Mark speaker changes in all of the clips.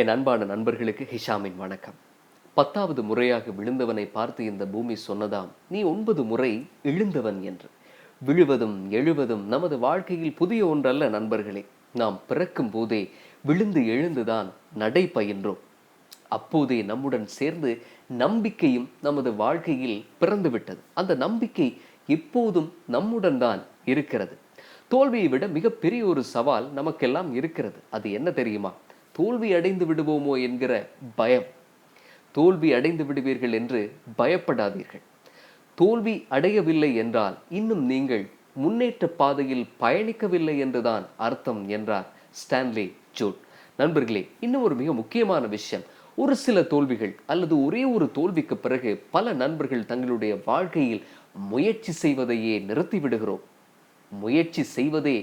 Speaker 1: என் அன்பான நண்பர்களுக்கு ஹிஷாமின் வணக்கம். பத்தாவது முறையாக விழுந்தவனை பார்த்து இந்த பூமி சொன்னதாம் நீ ஒன்பது முறை எழுந்தவன் என்று. விழுவதும் எழுவதும் நமது வாழ்க்கையில் புதிய ஒன்றல்ல நண்பர்களே. நாம் பிறக்கும் போதே விழுந்து எழுந்துதான் நடை பயின்றோம். அப்போதே நம்முடன் சேர்ந்து நம்பிக்கையும் நமது வாழ்க்கையில் பிறந்து விட்டது அந்த நம்பிக்கை எப்போதும் நம்முடன் தான் இருக்கிறது. தோல்வியை விட மிகப்பெரிய ஒரு சவால் நமக்கெல்லாம் இருக்கிறது. அது என்ன தெரியுமா? தோல்வி அடைந்து விடுவோமோ என்கிற பயம். தோல்வி அடைந்து விடுவீர்கள் என்று பயப்படாதீர்கள். தோல்வி அடையவில்லை என்றால் இன்னும் நீங்கள் முன்னேற்ற பாதையில் பயணிக்கவில்லை என்றுதான் அர்த்தம் என்றார் ஸ்டான்லி ஜூட் நண்பர்களே இன்னும் ஒரு மிக முக்கியமான விஷயம். ஒரு சில தோல்விகள் அல்லது ஒரே ஒரு தோல்விக்கு பிறகு பல நண்பர்கள் தங்களுடைய வாழ்க்கையில் முயற்சி செய்வதையே நிறுத்தி விடுகிறோம் முயற்சி செய்வதே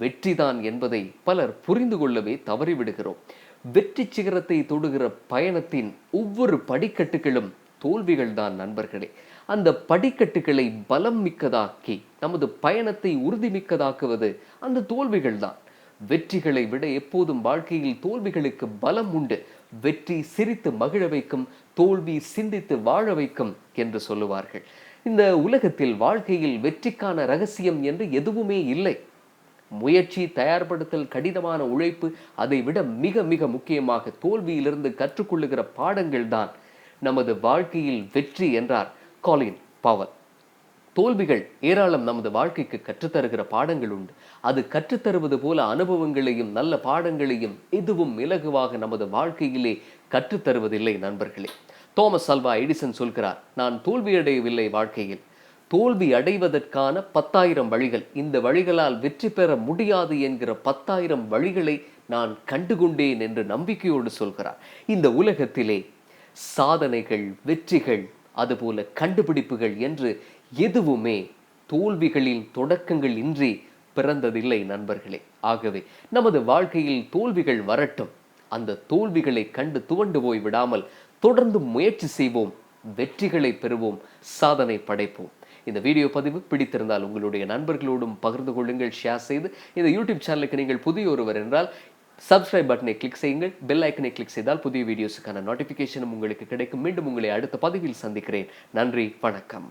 Speaker 1: வெற்றிதான் என்பதை பலர் புரிந்து கொள்ளவே தவறிவிடுகிறோம். வெற்றி சிகரத்தை தொடுகிற பயணத்தின் ஒவ்வொரு படிக்கட்டுகளும் தோல்விகள் தான் நண்பர்களே. அந்த படிக்கட்டுகளை பலம் மிக்கதாக்கி நமது பயணத்தை உறுதிமிக்கதாக்குவது அந்த தோல்விகள் தான். வெற்றிகளை விட எப்போதும் வாழ்க்கையில் தோல்விகளுக்கு பலம் உண்டு. வெற்றி சிரித்து மகிழ வைக்கும் தோல்வி சிந்தித்து வாழ வைக்கும் என்று சொல்லுவார்கள். இந்த உலகத்தில் வாழ்க்கையில் வெற்றிக்கான ரகசியம் என்று எதுவுமே இல்லை. முயற்சி தயார்படுத்தல் கடினமான உழைப்பு அதை விட மிக மிக முக்கியமாக தோல்வியிலிருந்து கற்றுக்கொள்ளுகிற பாடங்கள் தான் நமது வாழ்க்கையில் வெற்றி என்றார் காலின் பவல் தோல்விகள் ஏராளம் நமது வாழ்க்கைக்கு கற்றுத்தருகிற பாடங்கள் உண்டு. அது கற்றுத்தருவது போல அனுபவங்களையும் நல்ல பாடங்களையும் எதுவும் இலகுவாக நமது வாழ்க்கையிலே கற்றுத்தருவதில்லை நண்பர்களே. தோமஸ் அல்வா எடிசன் சொல்கிறார் நான் தோல்வியடையவில்லை வாழ்க்கையில். தோல்வி அடைவதற்கான பத்தாயிரம் வழிகள். இந்த வழிகளால் வெற்றி பெற முடியாது என்கிற பத்தாயிரம் வழிகளை நான் கண்டுகொண்டேன் என்று நம்பிக்கையோடு சொல்கிறார். இந்த உலகத்திலே சாதனைகள் வெற்றிகள் அதுபோல கண்டுபிடிப்புகள் என்று எதுவுமே தோல்விகளின் தொடக்கங்கள் இன்றி பிறந்ததில்லை நண்பர்களே. ஆகவே நமது வாழ்க்கையில் தோல்விகள் வரட்டும். அந்த தோல்விகளை கண்டு துவண்டு போய் விடாமல் தொடர்ந்து முயற்சி செய்வோம் வெற்றிகளை பெறுவோம் சாதனை படைப்போம். இந்த வீடியோ பதிவு பிடித்திருந்தால் உங்களுடைய நண்பர்களோடும் பகிர்ந்து கொள்ளுங்கள் ஷேர் செய்து இந்த யூடியூப் சேனலுக்கு நீங்கள் புதிய ஒருவர் என்றால் சப்ஸ்கிரைப் பட்டனை கிளிக் செய்யுங்கள் பெல் ஐக்கனை கிளிக் செய்தால் புதிய வீடியோஸுக்கான நோட்டிஃபிகேஷனும் உங்களுக்கு கிடைக்கும். மீண்டும் உங்களை அடுத்த பதிவில் சந்திக்கிறேன். நன்றி வணக்கம்.